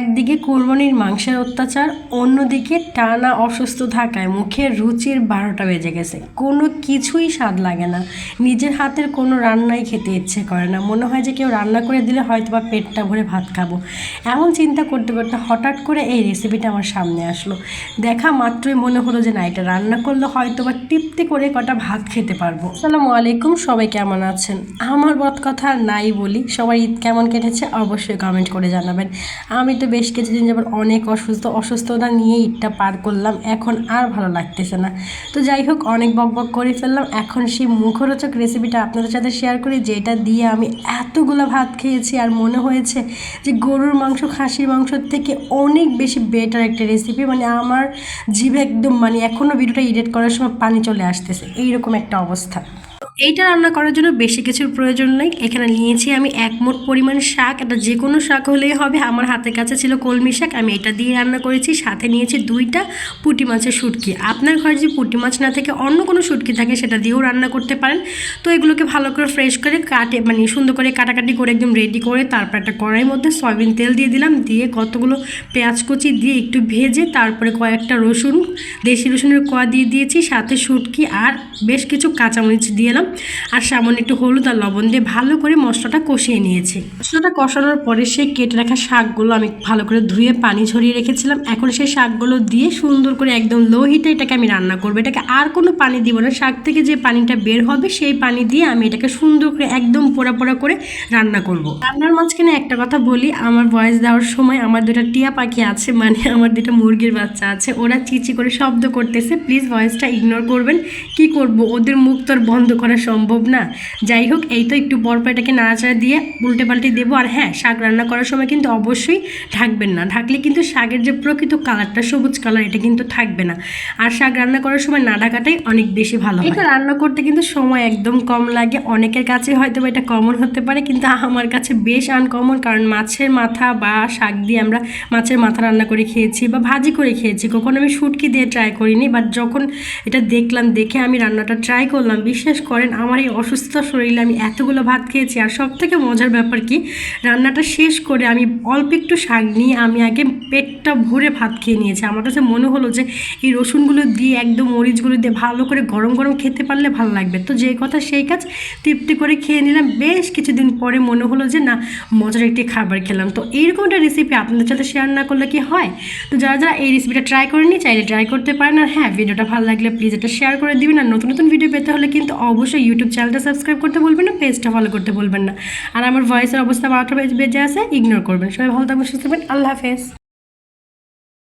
একদিকে কোরবানির মাংসের অত্যাচার, অন্যদিকে টানা অসুস্থ থাকায় মুখে রুচির বারোটা বেজে গেছে। কোনো কিছুই স্বাদ লাগে না। নিজের হাতের কোনো রান্নাই খেতে ইচ্ছে করে না। মনে হয় যে কেউ রান্না করে দিলে হয়তো বা পেটটা ভরে ভাত খাব। এমন চিন্তা করতে করতে হঠাৎ করে এই রেসিপিটা আমার সামনে আসলো। দেখা মাত্রই মনে হলো যে না, এটা রান্না করলে হয়তো বা টিপতে করে কটা ভাত খেতে পারব। আসসালামু আলাইকুম, সবাই কেমন আছেন? আমার বদ কথা নাই বলি। সবাই ঈদ কেমন কেটেছে অবশ্যই কমেন্ট করে জানাবেন। আমি তো বেশ কিছুদিন যাবার অনেক অসুস্থ, অসুস্থতা নিয়ে ঈদটা পার করলাম। এখন আর ভালো লাগতেছে না। তো যাই হোক, অনেক বক বক করে ফেললাম। এখন সেই মুখরোচক রেসিপিটা আপনাদের সাথে শেয়ার করি, যেটা দিয়ে আমি এতগুলো ভাত খেয়েছি আর মনে হয়েছে যে গরুর মাংস, খাসির মাংসর থেকে অনেক বেশি বেটার একটা রেসিপি মানে আমার জিভে একদম মানে এখনও ভিডিওটা এডিট করার সময় পানি চলে আসতেছে। এইরকম একটা অবস্থা। এইটা রান্না করার জন্য বেশি কিছুর প্রয়োজন নেই। এখানে নিয়েছি আমি এক মোট পরিমাণ শাক। এটা যে কোনো শাক হলেই হবে। আমার হাতের কাছে ছিল কলমি শাক। আমি এটা দিয়ে রান্না করেছি। সাথে নিয়েছি দুইটা পুঁটি মাছের শুটকি। আপনার ঘরে যদি পুঁটি মাছ না থেকে, অন্য কোনো শুটকি থাকে, সেটা দিয়েও রান্না করতে পারেন। তো এগুলোকে ভালো করে ফ্রেশ করে কাটে মানে সুন্দর করে কাটাকাটি করে একদম রেডি করে তারপর একটা কড়াইয়ের মধ্যে সয়াবিন তেল দিয়ে দিলাম। দিয়ে কতগুলো পেঁয়াজ কুচি দিয়ে একটু ভেজে তারপরে কয়েকটা রসুন, দেশি রসুনের কোয়া দিয়ে দিয়েছি। সাথে শুটকি আর বেশ কিছু কাঁচামরিচ দিয়ে এলাম আর সামান্য একটু হলুদ আর লবণ দিয়ে ভালো করে মশলাটা কষিয়ে নিয়েছি। মশলাটা কষানোর পরে সেই কেটে রাখা শাকগুলো আমি ভালো করে ধুয়ে পানি ঝরিয়ে রেখেছিলাম। এখন সেই শাকগুলো দিয়ে সুন্দর করে একদম লো হিটে এটাকে আমি রান্না করব। এটাকে আর কোনো পানি দিব না। শাক থেকে যে পানিটা বের হবে সেই পানি দিয়ে আমি এটাকে সুন্দর করে একদম পোড়া পোড়া করে রান্না করব। রান্নার মাঝখানে একটা কথা বলি, আমার ভয়েস দেওয়ার সময় আমার দুটা টিয়া পাখি আছে মানে আমার দুটো মুরগির বাচ্চা আছে। ওরা চিচি করে শব্দ করতেছে। প্লিজ ভয়েসটা ইগনোর করবেন। কি করব? ওদের মুখ তো আর বন্ধ করা সম্ভব না। যাই হোক, এই তো একটু এটাকে নাড়াচাড়া দিয়ে উল্টে পাল্টে দেবো। আর হ্যাঁ শাক রান্না করার সময় কিন্তু অবশ্যই ঢাকবেন না। ঢাকলে কিন্তু শাকের যে প্রকৃত কালারটা, সবুজ কালার, এটা কিন্তু থাকবে না। আর শাক রান্না করার সময় না ঢাকাটাই অনেক বেশি ভালো এটা রান্না করতে কিন্তু সময় একদম কম লাগে। অনেকের কাছে হয়তো এটা কমন হতে পারে, কিন্তু আমার কাছে বেশ আনকমন। কারণ মাছের মাথা বা শাক দিয়ে আমরা মাছের মাথা রান্না করে খেয়েছি বা ভাজি করে খেয়েছি। কখনো আমি শুটকি দিয়ে ট্রাই করিনি বাট যখন এটা দেখলাম, দেখে আমি রান্নাটা ট্রাই করলাম, বিশ্বাস করেন আমার এই অসুস্থ শরীরে আমি এতগুলো ভাত খেয়েছি, আর সব থেকে মজার ব্যাপার কি, রান্নাটা শেষ করে আমি অল্প একটু শাক নিয়ে আমি আগে পেটটা ভরে ভাত খেয়ে নিয়েছি। আমার কাছে মনে হলো যে এই রসুনগুলো দিয়ে একদম মরিচগুলো দিয়ে ভালো করে গরম গরম খেতে পারলে ভালো লাগবে। তো যে কথা সেই কাজ তৃপ্তি করে খেয়ে নিলাম। বেশ কিছুদিন পরে মনে হলো যে না, মজার একটি খাবার খেলাম। তো এইরকম একটা রেসিপি আপনাদের সাথে শেয়ার না করলে কি হয়? তো যারা যারা এই রেসিপিটা ট্রাই করেনি চাইলে ট্রাই করতে পারেন। আর হ্যাঁ ভিডিওটা ভালো লাগলে প্লিজ এটা শেয়ার করে দিবেন। আর নতুন নতুন ভিডিও পেতে হলে কিন্তু অবশ্যই ইউটিউব চ্যানেলটা সাবস্ক্রাইব করতে বলবেন না পেজটা ফলো করতে বলবেন না। আর আমার ভয়েসের অবস্থা বারোটা বেজে আছে ইগনোর করবেন। সবাই ভালো থাকবেন, সুস্থ থাকবেন। আল্লাহ হাফেজ।